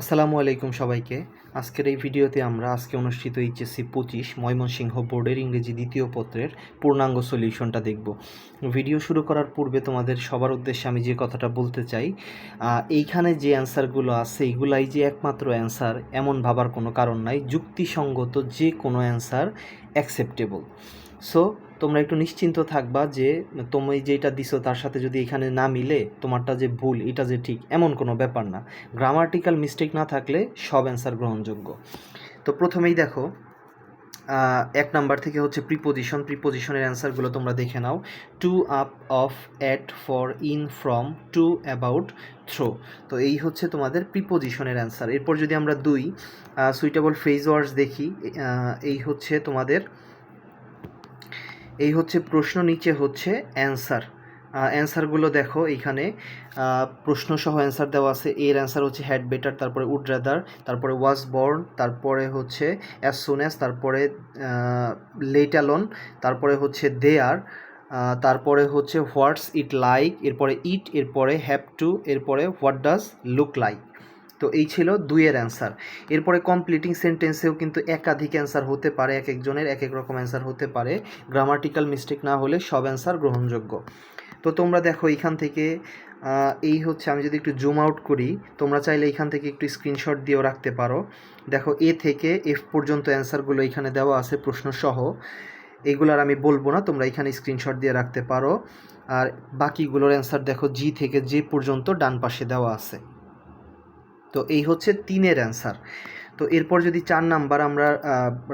আসসালামু আলাইকুম সবাইকে। আজকের এই ভিডিওতে আমরা আজকে অনুষ্ঠিত এইচএসসি পঁচিশ ময়মনসিংহ বোর্ডের ইংরেজি দ্বিতীয় পত্রের পূর্ণাঙ্গ সলিউশনটা দেখব। ভিডিও শুরু করার পূর্বে তোমাদের সবার উদ্দেশ্যে আমি যে কথাটা বলতে চাই এইখানে যে অ্যান্সারগুলো আছে এইগুলাই যে একমাত্র অ্যান্সার এমন ভাবার কোনো কারণ নাই। যুক্তিসঙ্গত যে কোনো অ্যান্সার অ্যাকসেপ্টেবল সো তোমরা একটু নিশ্চিন্ত থাকবা যে তুমি যেটা দিছো তার সাথে যদি এখানে না মিলে, তোমারটা যে ভুল, এটা যে ঠিক, এমন কোনো ব্যাপার না। গ্রামাটিক্যাল মিস্টেক না থাকলে সব অ্যান্সার গ্রহণযোগ্য। তো প্রথমেই দেখো এক নাম্বার থেকে হচ্ছে প্রিপোজিশন প্রিপোজিশনের অ্যান্সারগুলো তোমরা দেখে নাও। To up of at for in from to about through তো এই হচ্ছে তোমাদের প্রিপোজিশনের অ্যান্সার এরপর যদি আমরা দুই সুইটেবল ফ্রেজ ওয়ার্ডস দেখি এই হচ্ছে তোমাদের এই হচ্ছে প্রশ্ন নিচে হচ্ছে অ্যান্সার অ্যান্সারগুলো দেখো এইখানে। প্রশ্ন সহ অ্যান্সার দেওয়া আছে। এর অ্যান্সার হচ্ছে হ্যাড বেটার তারপরে উড রাদার তারপরে ওয়াজ বর্ন তারপরে হচ্ছে অ্যাজ সুন অ্যাজ তারপরে লেট অ্যালন তারপরে হচ্ছে দে আর তারপরে হচ্ছে হোয়াটস ইট লাইক এরপরে ইট এরপরে হ্যাভ টু এরপরে হোয়াট ডাজ লুক লাইক তো এই ছিল দুইয়ের অ্যান্সার এরপরে কমপ্লিটিং সেন্টেন্সেও কিন্তু একাধিক অ্যান্সার হতে পারে, এক একজনের এক এক রকম অ্যান্সার হতে পারে। গ্রামাটিক্যাল মিস্টেক না হলে সব অ্যান্সার গ্রহণযোগ্য। তো তোমরা দেখো এইখান থেকে এই হচ্ছে আমি যদি একটু জুম আউট করি, তোমরা চাইলে এইখান থেকে একটু স্ক্রিনশট দিয়েও রাখতে পারো। দেখো এ থেকে এফ পর্যন্ত অ্যান্সারগুলো এখানে দেওয়া আছে প্রশ্ন সহ এইগুলার আমি বলব না, তোমরা এখানে স্ক্রিনশট দিয়ে রাখতে পারো। আর বাকিগুলোর অ্যান্সার দেখো জি থেকে যে পর্যন্ত ডান পাশে দেওয়া আছে। তো এই হচ্ছে তিনের অ্যান্সার তো এরপর যদি চার নাম্বার আমরা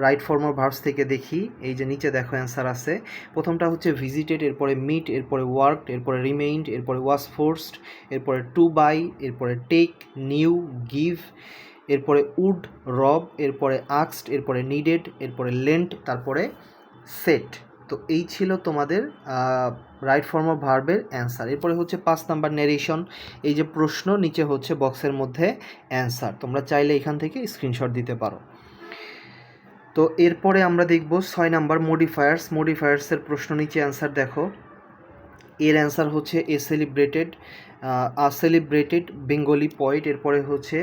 রাইট ফর্ম ভার্বস থেকে দেখি, এই যে নিচে দেখো অ্যান্সার আছে। প্রথমটা হচ্ছে ভিজিটেড এরপরে মিট এরপরে ওয়ার্কড এরপরে রিমেইন্ড এরপরে ওয়াজ ফোর্সড এরপরে টু বাই এরপরে টেক নিউ গিভ এরপরে উড রব এরপরে আক্সড এরপরে নিডেড এরপরে লেন্ট তারপরে সেট তো এই ছিল তোমাদের রাইট ফর্ম অফ ভার্বের অ্যান্সার এরপরে হচ্ছে পাঁচ নাম্বার নেরেশন এই যে প্রশ্ন, নিচে হচ্ছে বক্সের মধ্যে অ্যান্সার তোমরা চাইলে এখান থেকে স্ক্রিনশট দিতে পারো। তো এরপরে আমরা দেখব ছয় নাম্বার মডিফায়ার্স মডিফায়ার্সের প্রশ্ন, নিচে অ্যান্সার দেখো। এর অ্যান্সার হচ্ছে a celebrated a celebrated Bengali poet এরপরে হচ্ছে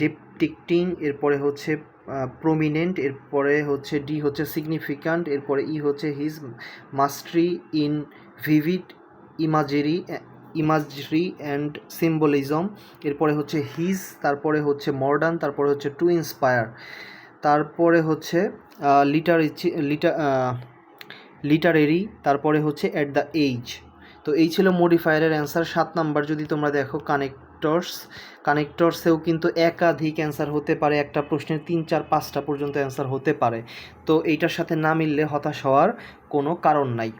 ডিপটিকটিং এরপরে হচ্ছে প্রমিনেন্ট এরপরে হচ্ছে ডি হচ্ছে সিগনিফিক্যান্ট এরপরে ই হচ্ছে his mastery in vivid imagery imagery and symbolism এরপরে হচ্ছে হিজ তারপরে হচ্ছে মডার্ন তারপরে হচ্ছে টু ইন্সপায়ার তারপরে হচ্ছে লিটারেচি লিটার লিটারেরি তারপরে হচ্ছে অ্যাট দ্য এইজ তো এই ছিল মডিফায়ারের অ্যান্সার সাত নাম্বার যদি তোমরা দেখো কানেক্টরস কানেক্টরসেও কিন্তু একাধিক অ্যান্সার হতে পারে। একটা প্রশ্নের তিন, চার, পাঁচটা পর্যন্ত অ্যান্সার হতে পারে। তো এইটার সাথে না মিললে হতাশ হওয়ার কোনো কারণ নাই।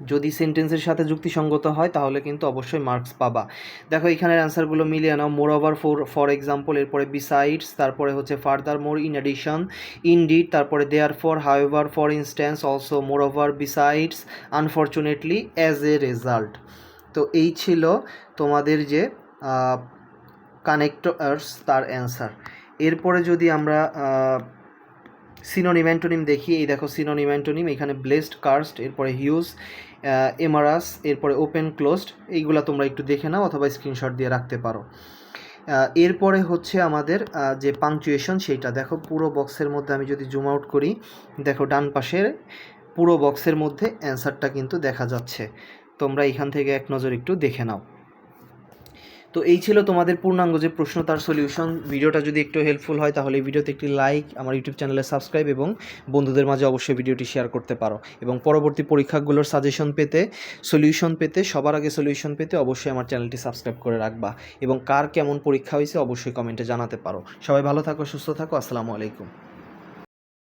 যদি সেন্টেন্সের সাথে যুক্তিসঙ্গত হয়, তাহলে কিন্তু অবশ্যই মার্কস পাবা। দেখো, এখানের অ্যান্সারগুলো মিলিয়ে নাও। Moreover for for example এরপরে বিসাইডস তারপরে হচ্ছে furthermore in addition indeed তারপরে therefore however for instance also moreover besides unfortunately as a result তো এই ছিল তোমাদের যে কানেক্টরস তার অ্যান্সার এরপরে যদি আমরা সিনোনিম অ্যান্টোনিম দেখি, এই দেখো সিনোনিম এখানে ব্লেসড কার্স্ট এরপরে হিউজ এমারাস এরপরে ওপেন ক্লোজড এইগুলো তোমরা একটু দেখে নাও অথবা স্ক্রিনশট দিয়ে রাখতে পারো। এরপরে হচ্ছে আমাদের যে পাংচুয়েশন সেইটা, দেখো পুরো বক্সের মধ্যে আমি যদি জুম আউট করি, দেখো ডান পাশের পুরো বক্সের মধ্যে অ্যান্সারটা কিন্তু দেখা যাচ্ছে। তোমরা এখান থেকে এক নজর একটু দেখে নাও। তো এই ছিল তোমাদের পূর্ণাঙ্গ যে প্রশ্ন, তার সলিউশন ভিডিওটা যদি একটু হেল্পফুল হয়, তাহলে ভিডিওতে একটি লাইক আমার ইউটিউব চ্যানেলে সাবস্ক্রাইব এবং বন্ধুদের মাঝে অবশ্যই ভিডিওটি শেয়ার করতে পারো। এবং পরবর্তী পরীক্ষাগুলোর সাজেশন পেতে সলিউশন পেতে, সবার আগে সলিউশন পেতে অবশ্যই আমার চ্যানেলটি সাবস্ক্রাইব করে রাখবা। এবং কার কেমন পরীক্ষা হয়েছে, অবশ্যই কমেন্টে জানাতে পারো। সবাই ভালো থাকো, সুস্থ থাকো, আসসালামু আলাইকুম।